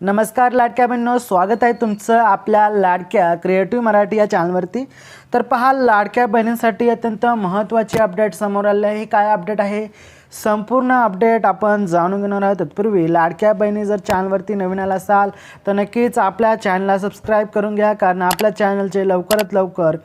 नमस्कार लाडक्या बहिणींनो. स्वागत आहे तुमचं आपल्या लाडक्या क्रिएटिव्ह मराठी या चॅनलवरती तर पहा लाडक्या बहिणींसाठी अत्यंत महत्त्वाची अपडेट समोर आले आहे. हे काय अपडेट आहे? संपूर्ण अपडेट आपण जाणून घेणार आहोत. तत्पूर्वी लाडक्या बहिणी जर चॅनलवरती नवीन आला असाल तर नक्कीच आपल्या चॅनलला सबस्क्राईब करून घ्या. कारण आपल्या चॅनलचे लवकरात लवकर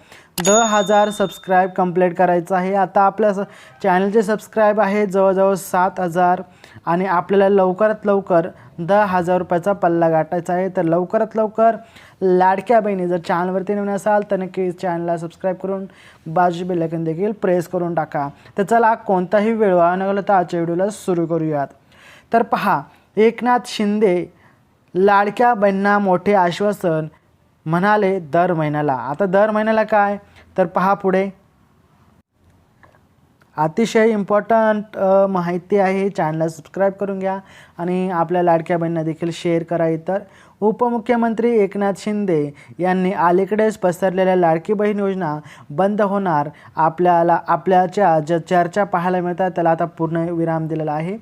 दहा हजार सबस्क्राईब कंप्लीट करायचं आहे. आता आपल्या स चॅनलचे सबस्क्राईब आहे जवळजवळ सात हजार आणि आपल्याला लवकरात लवकर दहा हजार रुपयाचा पल्ला गाठायचा आहे. तर लवकरात लवकर लाडक्या बहिणी जर चॅनलवरती नवीन असाल तर नक्की चॅनलला सबस्क्राईब करून बाजू बेलायकन देखील प्रेस करून टाका. तर चला कोणताही वेळ वाया न घालवता आजच्या व्हिडिओला सुरू करूयात. तर पहा एकनाथ शिंदे लाडक्या बहिणींना मोठे आश्वासन म्हणाले दर महिन्याला. आता दर महिन्याला काय? तर पहा पुढे. अतिशय इम्पॉर्टंट माहिती आहे. चॅनलला सबस्क्राईब करून घ्या आणि आपल्या लाडक्या बहिणींना देखील शेअर करा इतर. उपमुख्यमंत्री एकनाथ शिंदे यांनी अलीकडेच पसरलेल्या लाडकी बहीण योजना बंद होणार. आपल्याला आपल्याच्या ज्या चर्चा पाहायला मिळतात त्याला आता पूर्ण विराम दिलेला आहे.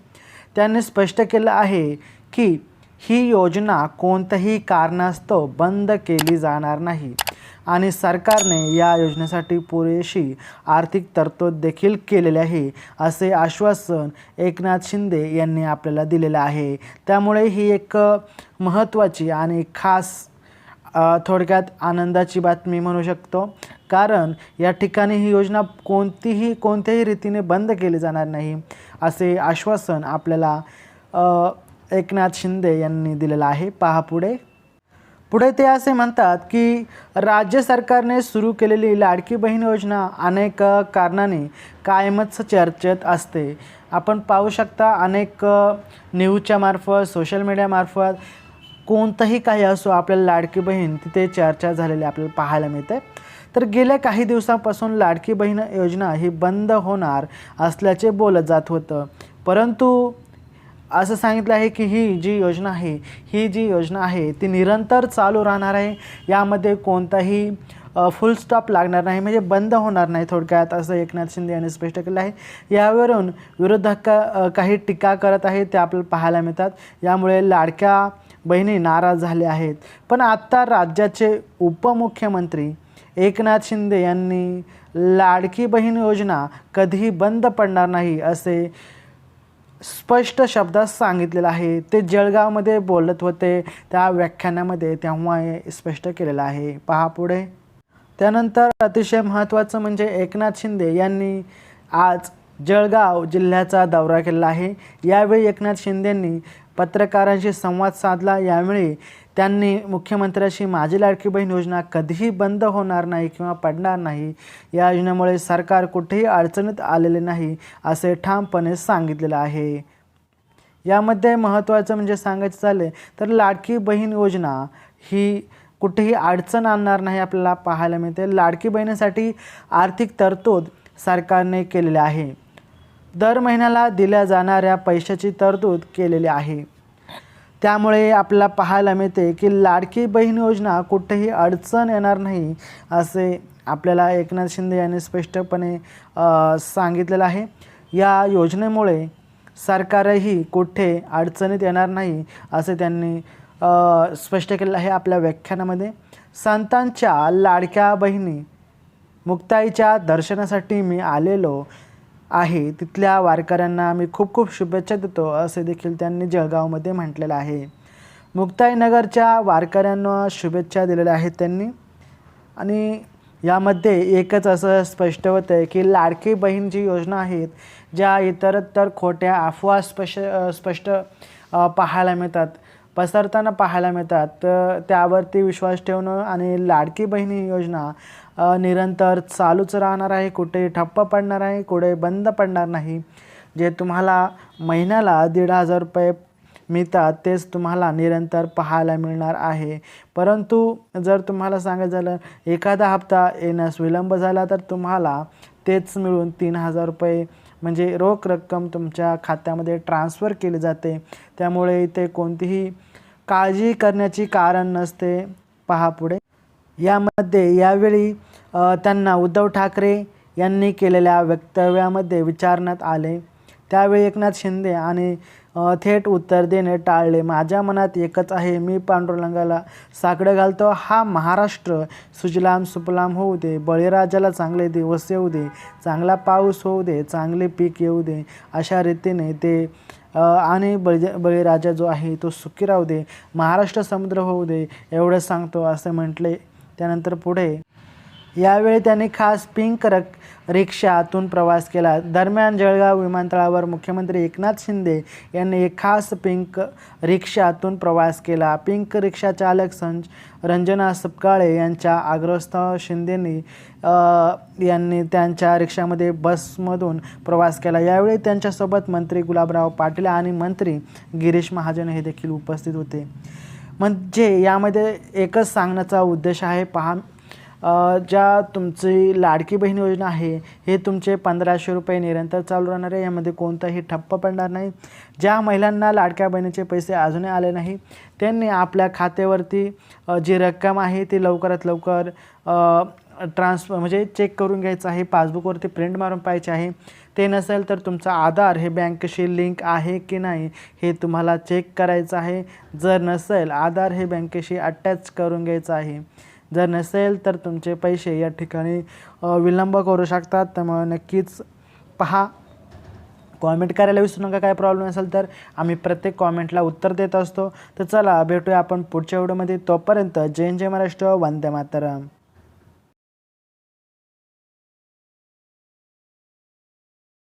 त्यांनी स्पष्ट केलं आहे की ही योजना कोणत्याही कारणास्तव बंद केली जाणार नाही. आणि सरकारने या योजनेसाठी पुरेशी आर्थिक तरतूद देखील केलेली आहे असे आश्वासन एकनाथ शिंदे यांनी आपल्याला दिलेलं आहे. त्यामुळे ही एक महत्त्वाची आणि खास थोडक्यात आनंदाची बातमी म्हणू शकतो. कारण या ठिकाणी ही योजना कोणतीही कोणत्याही रीतीने बंद केली जाणार नाही असे आश्वासन आपल्याला एकनाथ शिंदे यांनी दिलेलं आहे. पहा पुढे. पुढे ते असे म्हणतात की राज्य सरकारने सुरू केलेली लाडकी बहीण योजना अनेक कारणाने कायमच चर्चेत असते. आपण पाहू शकता अनेक न्यूजच्या मार्फत सोशल मीडियामार्फत कोणतंही काही असो आपल्याला लाडकी बहीण तिथे चर्चा झालेली आपल्याला पाहायला मिळते. तर गेल्या काही दिवसांपासून लाडकी बहीण योजना ही बंद होणार असल्याचे बोलत जात होतं. परंतु असं सांगितलं आहे की ही जी योजना आहे ही जी योजना आहे ती निरंतर चालू राहणार आहे. यामध्ये कोणताही फुल स्टॉप लागणार नाही म्हणजे बंद होणार नाही थोडक्यात असं एकनाथ शिंदे यांनी स्पष्ट केलं आहे. यावरून विरोधक का काही टीका करत आहेत ते आपल्याला पाहायला मिळतात. यामुळे लाडक्या बहिणी नाराज झाले आहेत. पण आत्ता राज्याचे उपमुख्यमंत्री एकनाथ शिंदे यांनी लाडकी बहीण योजना कधीही बंद पडणार नाही असे स्पष्ट शब्दात सांगितलेलं आहे. ते जळगावमध्ये बोलत होते. त्या व्याख्यानामध्ये तेव्हा हे स्पष्ट केलेलं आहे. पहा पुढे. त्यानंतर अतिशय महत्त्वाचं म्हणजे एकनाथ शिंदे यांनी आज जळगाव जिल्ह्याचा दौरा केलेला आहे. यावेळी एकनाथ शिंदेंनी पत्रकारांशी संवाद साधला. यावेळी त्यांनी मुख्यमंत्र्याशी माझी लाडकी बहीण योजना कधीही बंद होणार नाही किंवा पडणार नाही. या योजनेमुळे सरकार कुठेही अडचणीत आलेले नाही असे ठामपणे सांगितलेलं आहे. यामध्ये महत्त्वाचं म्हणजे सांगायचं झालं तर लाडकी बहीण योजना ही कुठेही अडचण आणणार नाही आपल्याला पाहायला मिळते. लाडकी बहिणीसाठी आर्थिक तरतूद सरकारने केलेली आहे. दर महिन्याला दिल्या जाणाऱ्या पैशाची तरतूद केलेली आहे. त्यामुळे आपल्याला पाहायला मिळते की लाडकी बहीण योजना कुठेही अडचण येणार नाही असे आपल्याला एकनाथ शिंदे यांनी स्पष्टपणे सांगितलेलं आहे. या योजनेमुळे सरकारही कुठे अडचणीत येणार नाही असे त्यांनी स्पष्ट केलेलं आहे आपल्या व्याख्यानामध्ये. संतांच्या लाडक्या बहिणी मुक्ताईच्या दर्शनासाठी मी आलेलो आहे. तिथल्या वारकऱ्यांना आम्ही खूप खूप शुभेच्छा देतो असे देखील त्यांनी जळगावमध्ये म्हटलेलं आहे. मुक्ताईनगरच्या वारकऱ्यांना शुभेच्छा दिलेल्या आहेत त्यांनी. आणि यामध्ये एकच असं स्पष्ट होतं आहे की लाडकी बहीण जी योजना आहेत ज्या इतरत्तर खोट्या अफवा स्पष्ट स्पष्ट पाहायला मिळतात पसरताना पाहायला मिळतात तर त्यावरती विश्वास ठेवणं आणि लाडकी बहिणी योजना निरंतर चालूच राहणार आहे कुठे ठप्प पडणार आहे कुठे बंद पडणार नाही. जे तुम्हाला महिन्याला दीड हजार रुपये मिळतात तेच तुम्हाला निरंतर पाहायला मिळणार आहे. परंतु जर तुम्हाला सांगायचं झालं एखादा हप्ता येण्यास विलंब झाला तर तुम्हाला तेच मिळून तीन हजार रुपये म्हणजे रोख रक्कम तुमच्या खात्यामध्ये ट्रान्स्फर केली जाते. त्यामुळे इथे कोणतीही काळजी करण्याची कारण नसते. पहा पुढे. यामध्ये यावेळी त्यांना उद्धव ठाकरे यांनी केलेल्या वक्तव्यामध्ये विचारण्यात आले. त्यावेळी एकनाथ शिंदे आणि थेट उत्तर देणे टाळले. माझ्या मनात एकच आहे मी पांडुरंगाला साकडं घालतो. हा महाराष्ट्र सुजलाम सुपलाम होऊ दे. बळीराजाला चांगले दिवस येऊ दे. चांगला पाऊस होऊ दे. चांगले पीक येऊ दे. अशा रीतीने ते आणि बळी बळीराजा जो आहे तो सुखी राहू दे. महाराष्ट्र समुद्र होऊ दे. एवढं सांगतो असं म्हटले. त्यानंतर पुढे यावेळी त्यांनी खास पिंक रक रिक्षातून प्रवास केला. दरम्यान जळगाव विमानतळावर मुख्यमंत्री एकनाथ शिंदे यांनी एक खास पिंक रिक्षातून प्रवास केला. पिंक रिक्षा चालक संज रंजना सपकाळे यांच्या आग्रस्थ शिंदेनी यांनी त्यांच्या रिक्षामध्ये बसमधून प्रवास केला. यावेळी त्यांच्यासोबत मंत्री गुलाबराव पाटील आणि मंत्री गिरीश महाजन हे देखील उपस्थित होते. म्हणजे यामध्ये एकच सांगण्याचा उद्देश आहे पहा ज्या तुमची लाडकी बहीण योजना आहे हे तुमचे पंधराशे रुपये निरंतर चालू राहणार आहे. यामध्ये कोणताही ठप्प पडणार नाही. ज्या महिलांना लाडक्या बहिणीचे पैसे अजूनही आले नाही त्यांनी आपल्या खात्यावरती जी रक्कम आहे ती लवकरात लवकर ट्रान्सफर म्हणजे चेक करून घ्यायचं आहे. पासबुकवरती प्रिंट मारून पाहिजे आहे. ते नसेल तर तुमचा आधार हे बँकेशी लिंक आहे की नाही हे तुम्हाला चेक करायचं आहे. जर नसेल आधार हे बँकेशी अटॅच करून घ्यायचं आहे. जर नसेल तर तुमचे पैसे या ठिकाणी विलंब करू शकतात. त्यामुळे नक्कीच पहा. कॉमेंट करायला विसरू नका काय प्रॉब्लेम असेल तर. आम्ही प्रत्येक कॉमेंटला उत्तर देत असतो. तर चला भेटूया आपण पुढच्या व्हिडिओमध्ये. तोपर्यंत जय जय महाराष्ट्र. वंदे मातरम.